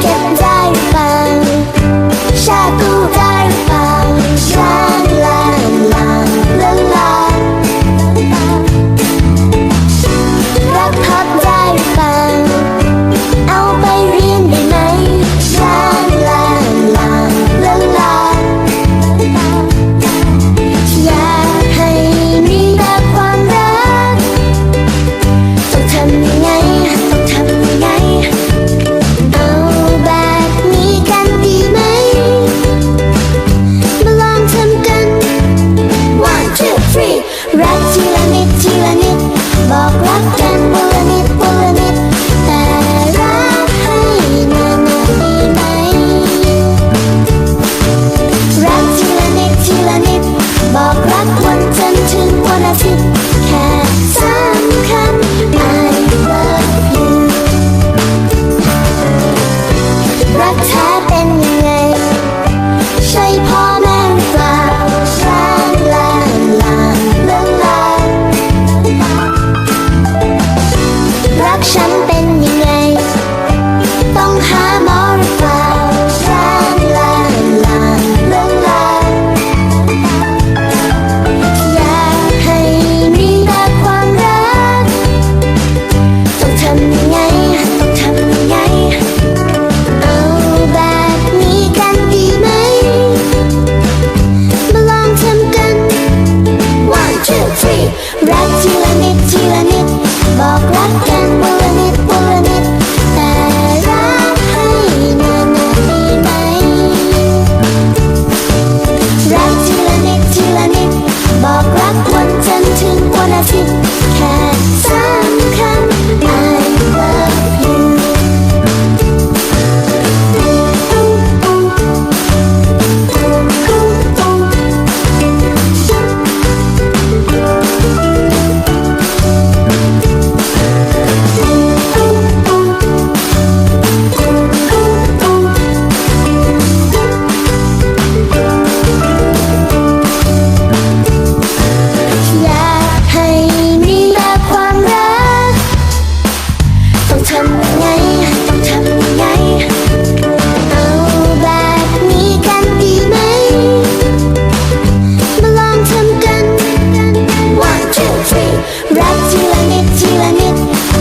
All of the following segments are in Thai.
เก็บได้ฟังชาตูได้ ทีละนิดทีละนิด บอกรักกันวันละนิดวันละนิด แต่รักให้นานได้ไหม รักทีละนิดทีละนิด บอกรักวันจนถึงวันอาทิตย์แค่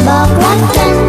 Bob Watson.